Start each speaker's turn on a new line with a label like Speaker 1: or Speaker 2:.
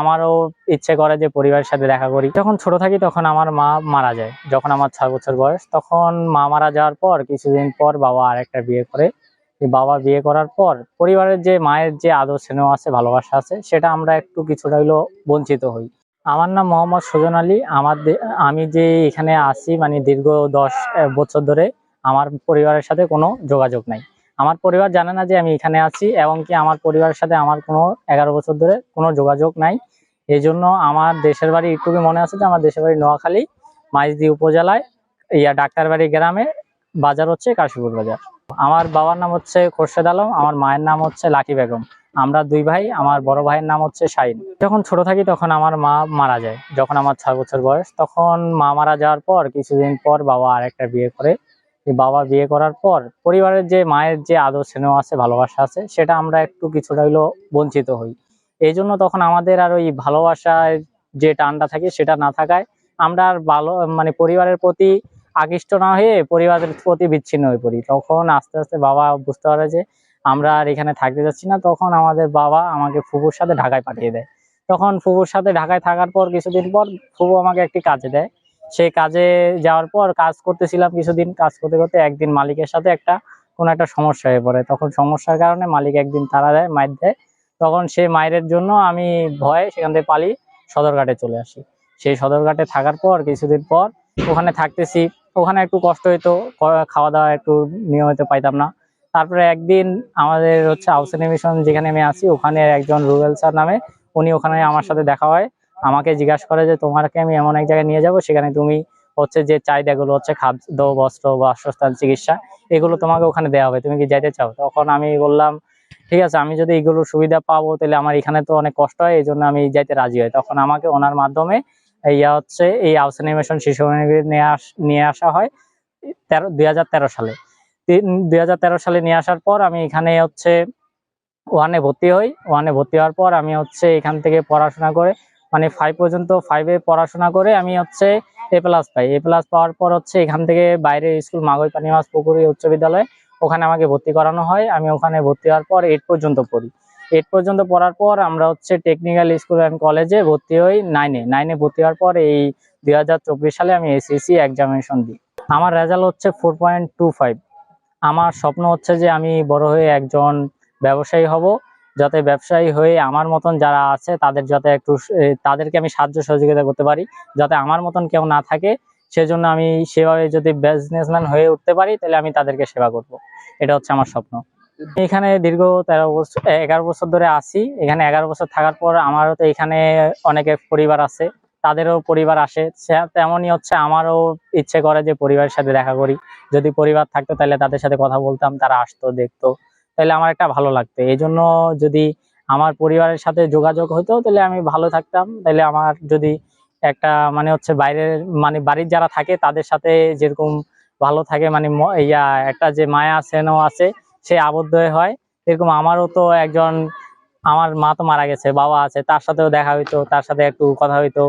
Speaker 1: আমারও ইচ্ছে করে যে পরিবারের সাথে দেখা করি। যখন ছোট থাকি তখন আমার মা মারা যায়। যখন আমার ছয় বছর বয়স, তখন মা মারা যাওয়ার পর, কিছুদিন পর বাবা আরেকটা বিয়ে করে। বাবা বিয়ে করার পর পরিবারের যে মায়ের যে আদর, স্নেহ আছে, ভালোবাসা আছে, সেটা আমরা একটু কিছুটা হইলেও বঞ্চিত হই। আমার নাম মোহাম্মদ সুজন আলী। আমার আমি যে এখানে আছি মানে দীর্ঘ দশ বছর ধরে আমার পরিবারের সাথে কোনো যোগাযোগ নাই। আমার পরিবার জানে না যে আমি এখানে আছি এবং কি আমার পরিবারের সাথে আমার কোনো এগারো বছর ধরে কোনো যোগাযোগ নাই। এই জন্য আমার দেশের বাড়ি একটুকু মনে আছে যে আমার দেশের বাড়ি নোয়াখালী, মাইজদি উপজেলায়, ইয়া ডাক্তারবাড়ি গ্রামে, বাজার হচ্ছে কাশীপুর বাজার। আমার বাবার নাম হচ্ছে খোরশেদ আলম, আমার মায়ের নাম হচ্ছে লাকি বেগম। আমরা দুই ভাই, আমার বড় ভাইয়ের নাম হচ্ছে শাহিন। যখন ছোট থাকি তখন আমার মা মারা যায়, যখন আমার ছয় বছর বয়স। তখন মা মারা যাওয়ার পর, কিছুদিন পর বাবা আরেকটা বিয়ে করে বাবা বিয়ে করার পর পরিবারের যে মায়ের যে আদর, স্নেহ আছে, ভালোবাসা আছে, সেটা আমরা একটু কিছুটা হইলেও বঞ্চিত হই। এই জন্য তখন আমাদের আর ওই ভালোবাসার যে টানটা থাকে সেটা না থাকায় আমরা আর ভালো মানে পরিবারের প্রতি আকৃষ্ট না হয়ে পরিবারের প্রতি বিচ্ছিন্ন হয়ে পড়ি। তখন আস্তে আস্তে বাবা বুঝতে পারে যে আমরা আর এখানে থাকতে যাচ্ছি না। তখন আমাদের বাবা আমাকে ফুপুর সাথে ঢাকায় পাঠিয়ে দেয়। তখন ফুপুর সাথে ঢাকায় থাকার পর কিছুদিন পর ফুপু আমাকে একটি কাজে দেয়। সেই কাজে যাওয়ার পর কাজ করতেছিলাম কিছুদিন। কাজ করতে করতে একদিন মালিকের সাথে একটা, কোনো একটা সমস্যা হয়ে পড়ে। তখন সমস্যার কারণে মালিক একদিন তারা দেয় মাইর দেয়। তখন সেই মায়ের জন্য আমি ভয়ে সেখান থেকে পালি সদরঘাটে চলে আসি। সেই সদরঘাটে থাকার পর, কিছুদিন পর ওখানে থাকতেছি। ওখানে একটু কষ্ট হইতো খাওয়া দাওয়া একটু নিয়মিত পাইতাম না। তারপরে একদিন আমাদের হচ্ছে আউসেন মিশন যেখানে আমি আছি, ওখানে একজন রুবেল স্যার নামে, উনি ওখানে আমার সাথে দেখা হয়। আমাকে জিজ্ঞাসা করে যে তোমাকে আমি এমন এক জায়গায় নিয়ে যাব, সেখানে তুমি হচ্ছে যে চাহিদাগুলো হচ্ছে খাদ্য, বস্ত্র বাসস্থান চিকিৎসা, এগুলো তোমাকে ওখানে দেওয়া হবে। তুমি কি যাইতে চাও? তখন আমি বললাম, ঠিক আছে, আমি যদি এগুলো সুবিধা পাবো, তাহলে আমার এখানে তো অনেক কষ্ট হয় এই জন্য আমি যাইতে রাজি হই তখন আমাকে ওনার মাধ্যমে ইয়া হচ্ছে, এই আউস অ্যানিমেশন শিশু নিয়ে আস, নিয়ে আসা হয় তেরো, দুই সালে। দুই হাজার তেরো সালে নিয়ে আসার পর আমি এখানে হচ্ছে ওয়ানে ভর্তি হই। ওয়ানে ভর্তি হওয়ার পর আমি হচ্ছে এখান থেকে পড়াশোনা করে মানে ফাইভ পর্যন্ত ফাইভে পড়াশোনা করে আমি হচ্ছে এ প্লাস পাই। এ প্লাস পাওয়ার পর হচ্ছে এখান থেকে বাইরে স্কুল মাগই পানিমাস পুকুরি উচ্চ বিদ্যালয়, ওখানে আমাকে ভর্তি করানো হয়। আমি ওখানে ভর্তি হওয়ার পর এইট পর্যন্ত পড়ি। এইট পর্যন্ত পড়ার পর আমরা হচ্ছে টেকনিক্যাল স্কুল অ্যান্ড কলেজে ভর্তি হই নাইনে নাইনে ভর্তি হওয়ার পর এই দুই হাজার চব্বিশ সালে আমি এসএসসি এক্সামিনেশন দিই। আমার রেজাল্ট হচ্ছে ফোর পয়েন্ট টু ফাইভ আমার স্বপ্ন হচ্ছে যে আমি বড় হয়ে একজন ব্যবসায়ী হব। যাতে ব্যবসায়ী হয়ে আমার মতন যারা আছে, তাদের যাতে একটু তাদেরকে আমি সাহায্য সহযোগিতা করতে পারি, যাতে আমার মতন কেউ না থাকে, সেজন্য আমি সেভাবে যদি বিজনেসম্যান হয়ে উঠতে পারি, তাহলে আমি তাদেরকে সেবা করব। এটা হচ্ছে আমার স্বপ্ন। এখানে দীর্ঘ তেরো বছর এগারো বছর ধরে আছি। এখানে এগারো বছর থাকার পর আমারও তো এখানে অনেকে পরিবার আছে, তাদেরও পরিবার আসে। তেমনই হচ্ছে আমারও ইচ্ছে করে যে পরিবারের সাথে দেখা করি। যদি পরিবার থাকতো তাহলে তাদের সাথে কথা বলতাম, তারা আসতো, দেখতো। তাহলে আমার একটা ভালো লাগতো। এই জন্য যদি আমার পরিবারের সাথে যোগাযোগ হতো, তাহলে আমি ভালো থাকতাম। তাহলে আমার যদি একটা মানে হচ্ছে বাইরের মানে বাড়ির যারা থাকে, তাদের সাথে যেরকম ভালো থাকে মানে ইয়া, একটা যে মায়া স্নেহ আছে, সে আবদ্ধ হয়ে। এরকম আমারও তো একজন, আমার মা তো মারা গেছে, বাবা আছে, তার সাথেও দেখা হইতো, তার সাথে একটু কথা হইতো।